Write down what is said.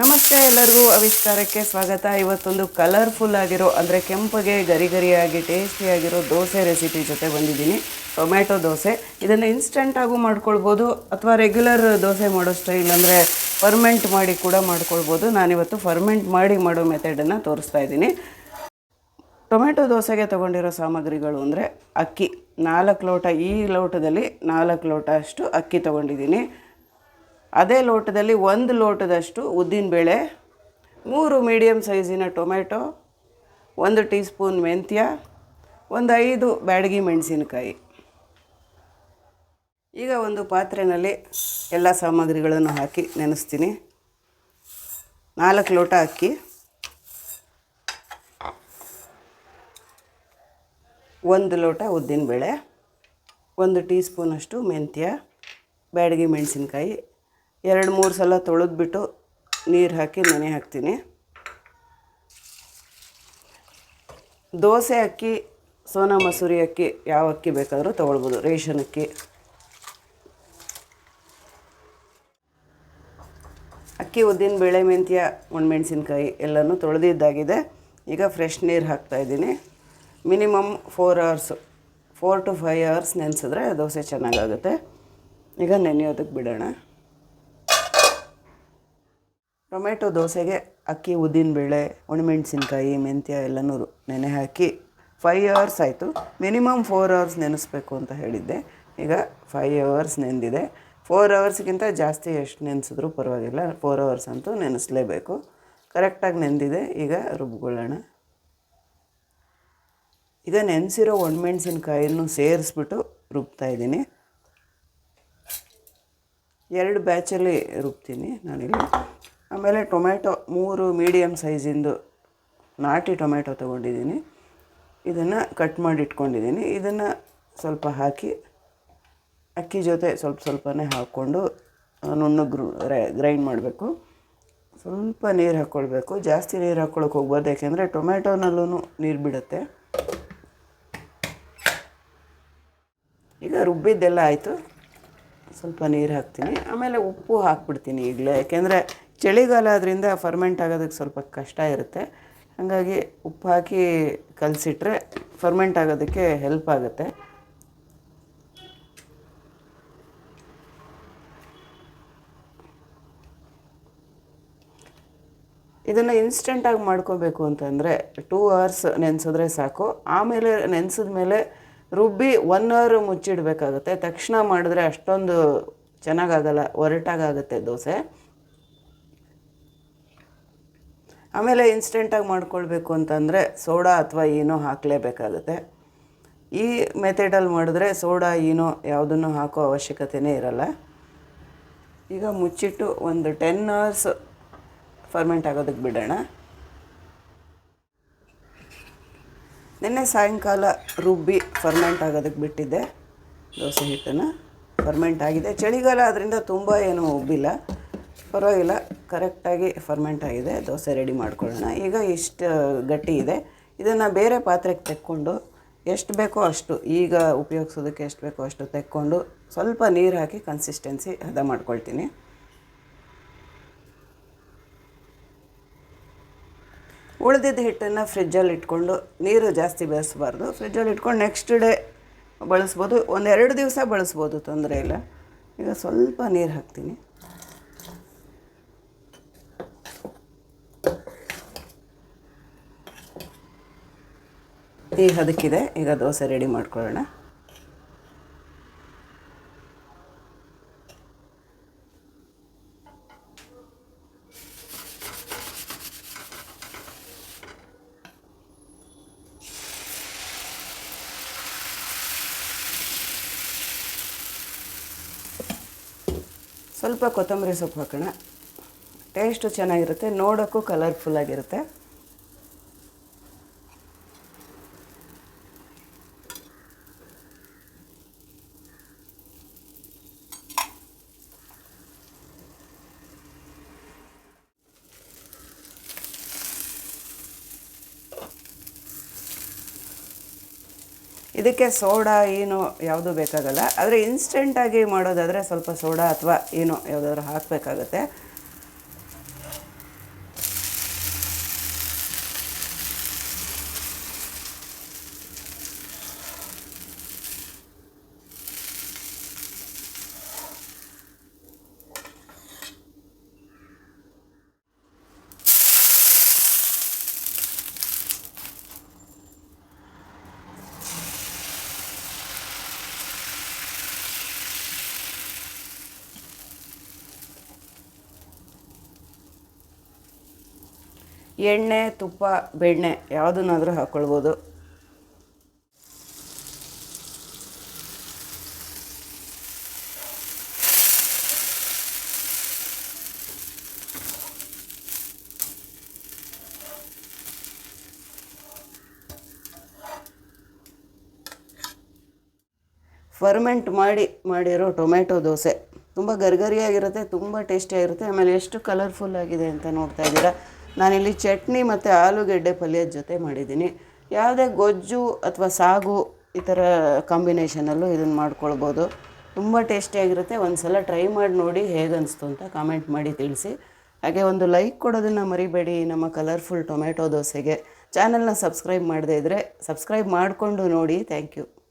ನಮಸ್ತೆ ಎಲ್ಲರಿಗೂ ಆವಿಷ್ಕಾರಕ್ಕೆ ಸ್ವಾಗತ. ಇವತ್ತೊಂದು ಕಲರ್ಫುಲ್ ಆಗಿರೋ, ಅಂದರೆ ಕೆಂಪಗೆ ಗರಿ ಗರಿಯಾಗಿ ಟೇಸ್ಟಿಯಾಗಿರೋ ದೋಸೆ ರೆಸಿಪಿ ಜೊತೆ ಬಂದಿದ್ದೀನಿ. ಟೊಮ್ಯಾಟೊ ದೋಸೆ. ಇದನ್ನು ಇನ್ಸ್ಟೆಂಟಾಗೂ ಮಾಡ್ಕೊಳ್ಬೋದು, ಅಥವಾ ರೆಗ್ಯುಲರ್ ದೋಸೆ ಮಾಡೋ ಸ್ಟೈಲ್ ಅಂದರೆ ಫರ್ಮೆಂಟ್ ಮಾಡಿ ಕೂಡ ಮಾಡ್ಕೊಳ್ಬೋದು. ನಾನಿವತ್ತು ಫರ್ಮೆಂಟ್ ಮಾಡಿ ಮಾಡೋ ಮೆಥಡನ್ನು ತೋರಿಸ್ತಾ ಇದ್ದೀನಿ. ಟೊಮೆಟೊ ದೋಸೆಗೆ ತೊಗೊಂಡಿರೋ ಸಾಮಗ್ರಿಗಳು ಅಂದರೆ ಅಕ್ಕಿ. ನಾಲ್ಕು ಲೋಟ, ಈ ಲೋಟದಲ್ಲಿ ನಾಲ್ಕು ಲೋಟ ಅಷ್ಟು ಅಕ್ಕಿ ತೊಗೊಂಡಿದ್ದೀನಿ. ಅದೇ ಲೋಟದಲ್ಲಿ ಒಂದು ಲೋಟದಷ್ಟು ಉದ್ದಿನಬೇಳೆ ಮೂರು ಮೀಡಿಯಮ್ ಸೈಜಿನ ಟೊಮೆಟೊ ಒಂದು ಟೀ ಸ್ಪೂನ್ ಮೆಂತ್ಯ, ಒಂದು ಐದು ಬ್ಯಾಡಗಿ ಮೆಣಸಿನಕಾಯಿ. ಈಗ ಒಂದು ಪಾತ್ರೆಯಲ್ಲಿ ಎಲ್ಲ ಸಾಮಗ್ರಿಗಳನ್ನು ಹಾಕಿ ನೆನೆಸ್ತೀನಿ. ನಾಲ್ಕು ಲೋಟ ಅಕ್ಕಿ, ಒಂದು ಲೋಟ ಉದ್ದಿನಬೇಳೆ ಒಂದು ಟೀ ಸ್ಪೂನಷ್ಟು ಮೆಂತ್ಯ, ಬ್ಯಾಡಗಿ ಮೆಣಸಿನ್ಕಾಯಿ ಎರಡು ಮೂರು ಸಲ ತೊಳೆದ್ಬಿಟ್ಟು ನೀರು ಹಾಕಿ ನೆನೆ ಹಾಕ್ತೀನಿ. ದೋಸೆ ಅಕ್ಕಿ, ಸೋನಾ ಮಸೂರಿ ಅಕ್ಕಿ ಯಾವ ಅಕ್ಕಿ ಬೇಕಾದರೂ ತೊಗೊಳ್ಬೋದು, ರೇಷನ್ ಅಕ್ಕಿ. ಅಕ್ಕಿ, ಉದ್ದಿನ ಬೇಳೆ, ಮೆಂತ್ಯ, ಒಣಮೆಣಸಿನ್ಕಾಯಿ ಎಲ್ಲನೂ ತೊಳೆದಿದ್ದಾಗಿದೆ ಈಗ ಫ್ರೆಶ್ ನೀರು ಹಾಕ್ತಾಯಿದ್ದೀನಿ minimum four hours four to five hours ನೆನೆಸಿದ್ರೆ dosa ಚೆನ್ನಾಗಾಗುತ್ತೆ. ಈಗ ನೆನೆಯೋದಕ್ಕೆ ಬಿಡೋಣ. ಟೊಮೆಟೊ ದೋಸೆಗೆ ಅಕ್ಕಿ, ಉದ್ದಿನ ಬೇಳೆ, ಒಣಮೆಣಸಿನ್ಕಾಯಿ, ಮೆಂತ್ಯ ಎಲ್ಲನೂ ನೆನೆ ಹಾಕಿ ಫೈವ್ ಅವರ್ಸ್ ಆಯಿತು. ಮಿನಿಮಮ್ ಫೋರ್ ಅವರ್ಸ್ ನೆನೆಸ್ಬೇಕು ಅಂತ ಹೇಳಿದ್ದೆ. ಈಗ ಫೈವ್ ಅವರ್ಸ್ ನೆಂದಿದೆ. ಫೋರ್ ಅವರ್ಸ್ಗಿಂತ ಜಾಸ್ತಿ ಎಷ್ಟು ನೆನೆಸಿದ್ರೂ ಪರವಾಗಿಲ್ಲ. ಫೋರ್ ಅವರ್ಸ್ ಅಂತೂ ನೆನೆಸಲೇಬೇಕು. ಕರೆಕ್ಟಾಗಿ ನೆಂದಿದೆ. ಈಗ ರುಬ್ಕೊಳ್ಳೋಣ. ಈಗ ನೆನೆಸಿರೋ ಒಣಮೆಣ್ಸಿನ್ಕಾಯನ್ನು ಸೇರಿಸ್ಬಿಟ್ಟು ರುಬ್ತಾ ಇದ್ದೀನಿ. ಎರಡು ಬ್ಯಾಚಲ್ಲಿ ರುಬ್ತೀನಿ ನಾನಿಲ್ಲಿ. ಆಮೇಲೆ ಟೊಮೆಟೊ ಮೂರು ಮೀಡಿಯಮ್ ಸೈಜಿಂದು ನಾಟಿ ಟೊಮೆಟೊ ತೊಗೊಂಡಿದ್ದೀನಿ. ಇದನ್ನು ಕಟ್ ಮಾಡಿ ಇಟ್ಕೊಂಡಿದ್ದೀನಿ. ಇದನ್ನು ಸ್ವಲ್ಪ ಹಾಕಿ ಅಕ್ಕಿ ಜೊತೆ ಸ್ವಲ್ಪ ಸ್ವಲ್ಪನೇ ಹಾಕ್ಕೊಂಡು ನುಣ್ಣಗೆ ಗ್ರೈಂಡ್ ಮಾಡಬೇಕು. ಸ್ವಲ್ಪ ನೀರು ಹಾಕ್ಕೊಳ್ಬೇಕು ಜಾಸ್ತಿ ನೀರು ಹಾಕ್ಕೊಳಕ್ಕೆ ಹೋಗ್ಬಾರ್ದು. ಯಾಕೆಂದರೆ ಟೊಮೆಟೊನಲ್ಲೂ ನೀರು ಬಿಡುತ್ತೆ. ಈಗ ರುಬ್ಬಿದ್ದೆಲ್ಲ ಆಯಿತು. ಸ್ವಲ್ಪ ನೀರು ಹಾಕ್ತೀನಿ. ಆಮೇಲೆ ಉಪ್ಪು ಹಾಕ್ಬಿಡ್ತೀನಿ ಈಗಲೇ. ಯಾಕೆಂದರೆ ಚಳಿಗಾಲ ಆದ್ದರಿಂದ ಫರ್ಮೆಂಟ್ ಆಗೋದಕ್ಕೆ ಸ್ವಲ್ಪ ಕಷ್ಟ ಇರುತ್ತೆ. ಹಾಗಾಗಿ ಉಪ್ಪು ಹಾಕಿ ಕಲಸಿಟ್ರೆ ಫರ್ಮೆಂಟ್ ಆಗೋದಕ್ಕೆ ಹೆಲ್ಪ್ ಆಗುತ್ತೆ. ಇದನ್ನು ಇನ್ಸ್ಟೆಂಟಾಗಿ ಮಾಡ್ಕೋಬೇಕು ಅಂತಂದರೆ ಟೂ ಅವರ್ಸ್ ನೆನೆಸಿದ್ರೆ ಸಾಕು. ಆಮೇಲೆ ನೆನೆಸಿದ ಮೇಲೆ ರುಬ್ಬಿ ಒನ್ ಅವರ್ ಮುಚ್ಚಿಡಬೇಕಾಗುತ್ತೆ. ತಕ್ಷಣ ಮಾಡಿದ್ರೆ ಅಷ್ಟೊಂದು ಚೆನ್ನಾಗಾಗಲ್ಲ ಒರಟಾಗುತ್ತೆ ದೋಸೆ. ಆಮೇಲೆ ಇನ್ಸ್ಟೆಂಟಾಗಿ ಮಾಡ್ಕೊಳ್ಬೇಕು ಅಂತಂದರೆ ಸೋಡಾ ಅಥವಾ ಏನೋ ಹಾಕಲೇಬೇಕಾಗುತ್ತೆ. ಈ ಮೆಥಡಲ್ಲಿ ಮಾಡಿದ್ರೆ ಸೋಡಾ, ಏನೋ ಯಾವುದನ್ನು ಹಾಕೋ ಅವಶ್ಯಕತೆಯೇ ಇರಲ್ಲ. ಈಗ ಮುಚ್ಚಿಟ್ಟು ಒಂದು ಟೆನ್ ಅವರ್ಸ್ ಫರ್ಮೆಂಟ್ ಆಗೋದಕ್ಕೆ ಬಿಡೋಣ. ನಿನ್ನೆ ಸಾಯಂಕಾಲ ರುಬ್ಬಿ ಫರ್ಮೆಂಟ್ ಆಗೋದಕ್ಕೆ ಬಿಟ್ಟಿದ್ದೆ. ದೋಸೆ ಹಿಟ್ಟನ್ನು ಫರ್ಮೆಂಟ್ ಆಗಿದೆ. ಚಳಿಗಾಲ ಅದರಿಂದ ತುಂಬ ಏನು ಉಬ್ಬಿಲ್ಲ. ಪರವಾಗಿಲ್ಲ, ಕರೆಕ್ಟಾಗಿ ಫರ್ಮೆಂಟ್ ಆಗಿದೆ, ದೋಸೆ ರೆಡಿ ಮಾಡ್ಕೊಳ್ಳೋಣ. ಈಗ ಇಷ್ಟು ಗಟ್ಟಿ ಇದೆ. ಇದನ್ನು ಬೇರೆ ಪಾತ್ರೆಗೆ ತೆಕ್ಕೊಂಡು ಎಷ್ಟು ಬೇಕೋ ಅಷ್ಟು, ಈಗ ಉಪಯೋಗಿಸೋದಕ್ಕೆ ಎಷ್ಟು ಬೇಕೋ ಅಷ್ಟು ತೆಕ್ಕೊಂಡು ಸ್ವಲ್ಪ ನೀರು ಹಾಕಿ ಕನ್ಸಿಸ್ಟೆನ್ಸಿ ಹದ ಮಾಡ್ಕೊಳ್ತೀನಿ. ಉಳಿದಿದ್ದ ಹಿಟ್ಟನ್ನು ಫ್ರಿಜ್ಜಲ್ಲಿ ಇಟ್ಕೊಂಡು ನೀರು ಜಾಸ್ತಿ ಬೆಳೆಸಬಾರ್ದು ಫ್ರಿಜ್ಜಲ್ಲಿ ಇಟ್ಕೊಂಡು ನೆಕ್ಸ್ಟ್ ಡೇ ಬಳಸ್ಬೋದು. ಒಂದೆರಡು ದಿವಸ ಬಳಸ್ಬೋದು, ತೊಂದರೆ ಇಲ್ಲ. ಈಗ ಸ್ವಲ್ಪ ನೀರು ಹಾಕ್ತೀನಿ. ಈಗ ಅದಕ್ಕಿದೆ ಈಗ ದೋಸೆ ರೆಡಿ ಮಾಡ್ಕೊಳ್ಳೋಣ. ಸ್ವಲ್ಪ ಕೊತ್ತಂಬರಿ ಸೊಪ್ಪು ಹಾಕೋಣ. ಟೇಸ್ಟು ಚೆನ್ನಾಗಿರುತ್ತೆ. ನೋಡೋಕ್ಕೂ ಕಲರ್ಫುಲ್ಲಾಗಿರುತ್ತೆ ಇದಕ್ಕೆ ಸೋಡಾ ಏನು ಯಾವುದೂ ಬೇಕಾಗಲ್ಲ. ಆದರೆ ಇನ್ಸ್ಟೆಂಟಾಗಿ ಮಾಡೋದಾದರೆ ಸ್ವಲ್ಪ ಸೋಡಾ ಅಥವಾ ಏನೋ ಯಾವುದಾದ್ರೂ ಹಾಕಬೇಕಾಗತ್ತೆ. ಎಣ್ಣೆ, ತುಪ್ಪ, ಬೆಣ್ಣೆ ಯಾವುದನ್ನಾದರೂ ಹಾಕ್ಕೊಳ್ಬೋದು. ಫರ್ಮೆಂಟ್ ಮಾಡಿ ಮಾಡಿರೋ ಟೊಮೆಟೊ ದೋಸೆ ತುಂಬ ಗರ್ಗರಿಯಾಗಿರುತ್ತೆ, ತುಂಬ ಟೇಸ್ಟಿಯಾಗಿರುತ್ತೆ, ಆಮೇಲೆ ಎಷ್ಟು ಕಲರ್ಫುಲ್ ಆಗಿದೆ ಅಂತ ನೋಡ್ತಾ ಇದ್ದೀರಾ? ನಾನಿಲ್ಲಿ ಚಟ್ನಿ ಮತ್ತು ಆಲೂಗೆಡ್ಡೆ ಪಲ್ಯದ ಜೊತೆ ಮಾಡಿದ್ದೀನಿ. ಯಾವುದೇ ಗೊಜ್ಜು ಅಥವಾ ಸಾಗು ಈ ಥರ ಕಾಂಬಿನೇಷನಲ್ಲೂ ಇದನ್ನು ಮಾಡ್ಕೊಳ್ಬೋದು. ತುಂಬ ಟೇಸ್ಟಿಯಾಗಿರುತ್ತೆ ಒಂದು ಸಲ ಟ್ರೈ ಮಾಡಿ ನೋಡಿ ಹೇಗೆ ಅನಿಸ್ತು ಅಂತ ಕಾಮೆಂಟ್ ಮಾಡಿ ತಿಳಿಸಿ. ಹಾಗೆ ಒಂದು ಲೈಕ್ ಕೊಡೋದನ್ನು ಮರಿಬೇಡಿ. ನಮ್ಮ ಕಲರ್ಫುಲ್ ಟೊಮೆಟೊ ದೋಸೆಗೆ. ಚಾನಲ್ನ ಸಬ್ಸ್ಕ್ರೈಬ್ ಮಾಡದೇ ಇದ್ದರೆ ಸಬ್ಸ್ಕ್ರೈಬ್ ಮಾಡಿಕೊಂಡು ನೋಡಿ. Thank you